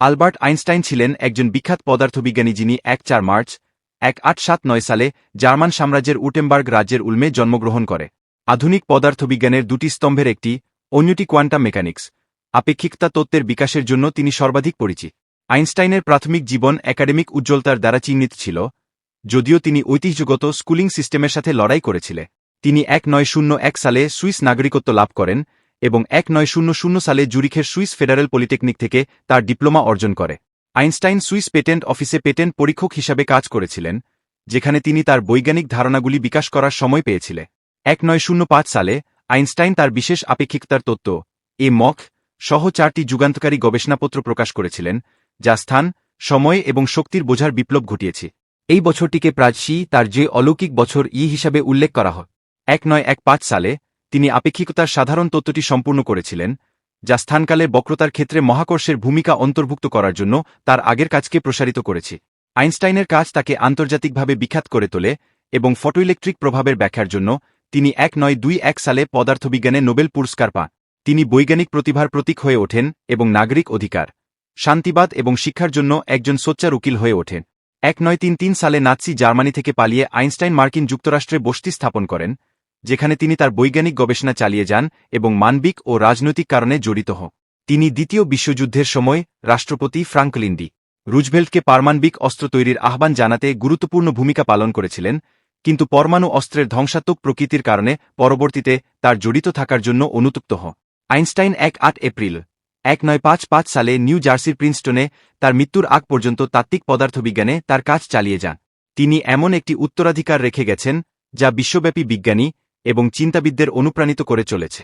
Albert Einstein ছিলেন একজন বিখ্যাত পদার্থবিজ্ঞানী যিনি এক চার মার্চ, এক আট সাত নয় সালে জার্মান সাম্রাজ্যের উটেমবার্গ রাজ্যের উলমে জন্মগ্রহণ করে। আধুনিক পদার্থবিজ্ঞানের দুটি স্তম্ভের একটি, অন্যটি কোয়ান্টাম মেকানিক্স। আপেক্ষিকতা তত্ত্বের বিকাশের জন্য তিনি সর্বাধিক পরিচিত। আইনস্টাইনের প্রাথমিক জীবন একাডেমিক উজ্জ্বলতার দ্বারা চিহ্নিত ছিল, যদিও তিনি ঐতিহ্যগত স্কুলিং সিস্টেমের সাথে লড়াই করেছিলেন। তিনি এক নয় শূন্য এক সালে সুইস নাগরিকত্ব লাভ করেন এবং এক সালে জুরিখের সুইস ফেডারেল পলিটেকনিক থেকে তার ডিপ্লোমা অর্জন করে। আইনস্টাইন সুইস পেটেন্ট অফিসে পেটেন্ট পরীক্ষক হিসাবে কাজ করেছিলেন, যেখানে তিনি তার বৈজ্ঞানিক ধারণাগুলি বিকাশ করার সময় পেয়েছিলেন। এক নয় শূন্য পাঁচ সালে আইনস্টাইন তার বিশেষ আপেক্ষিকতার তত্ত্ব, এ মখ সহ চারটি যুগান্তকারী গবেষণাপত্র প্রকাশ করেছিলেন, যা স্থান, সময় এবং শক্তির বোঝার বিপ্লব ঘটিয়েছে। এই বছরটিকে প্রাচী তার যে অলৌকিক বছর ই হিসাবে উল্লেখ করা হয়। এক নয় এক পাঁচ সালে তিনি আপেক্ষিকতার সাধারণ তত্ত্বটি সম্পূর্ণ করেছিলেন, যা স্থানকালের বক্রতার ক্ষেত্রে মহাকর্ষের ভূমিকা অন্তর্ভুক্ত করার জন্য তার আগের কাজকে প্রসারিত করেছে। আইনস্টাইনের কাজ তাকে আন্তর্জাতিকভাবে বিখ্যাত করে তোলে এবং ফটোইলেকট্রিক প্রভাবের ব্যাখ্যার জন্য তিনি এক নয় দুই এক সালে পদার্থবিজ্ঞানে নোবেল পুরস্কার পান। তিনি বৈজ্ঞানিক প্রতিভার প্রতীক হয়ে ওঠেন এবং নাগরিক অধিকার, শান্তিবাদ এবং শিক্ষার জন্য একজন সোচ্চার উকিল হয়ে ওঠেন। এক নয় তিন তিন সালে নাৎসি জার্মানি থেকে পালিয়ে আইনস্টাইন মার্কিন যুক্তরাষ্ট্রে বসতি স্থাপন করেন যেখানে তিনি তার বৈজ্ঞানিক গবেষণা চালিয়ে যান এবং মানবিক ও রাজনৈতিক কারণে জড়িত হন। তিনি দ্বিতীয় বিশ্বযুদ্ধের সময় রাষ্ট্রপতি ফ্রাঙ্কলিন ডি রুজভেল্টকে পারমাণবিক অস্ত্র তৈরির আহ্বান জানাতে গুরুত্বপূর্ণ ভূমিকা পালন করেছিলেন, কিন্তু পরমাণু অস্ত্রের ধ্বংসাত্মক প্রকৃতির কারণে পরবর্তীতে তার জড়িত থাকার জন্য অনুতপ্ত হন। আইনস্টাইন এক আট এপ্রিল এক নয় পাঁচ পাঁচ সালে নিউ জার্সির প্রিন্সটনে তার মৃত্যুর আগ পর্যন্ত তাত্ত্বিক পদার্থবিজ্ঞানে তার কাজ চালিয়ে যান। তিনি এমন একটি উত্তরাধিকার রেখে গেছেন, যা বিশ্বব্যাপী বিজ্ঞানী এবং চিন্তাবিদদের অনুপ্রাণিত করে চলেছে।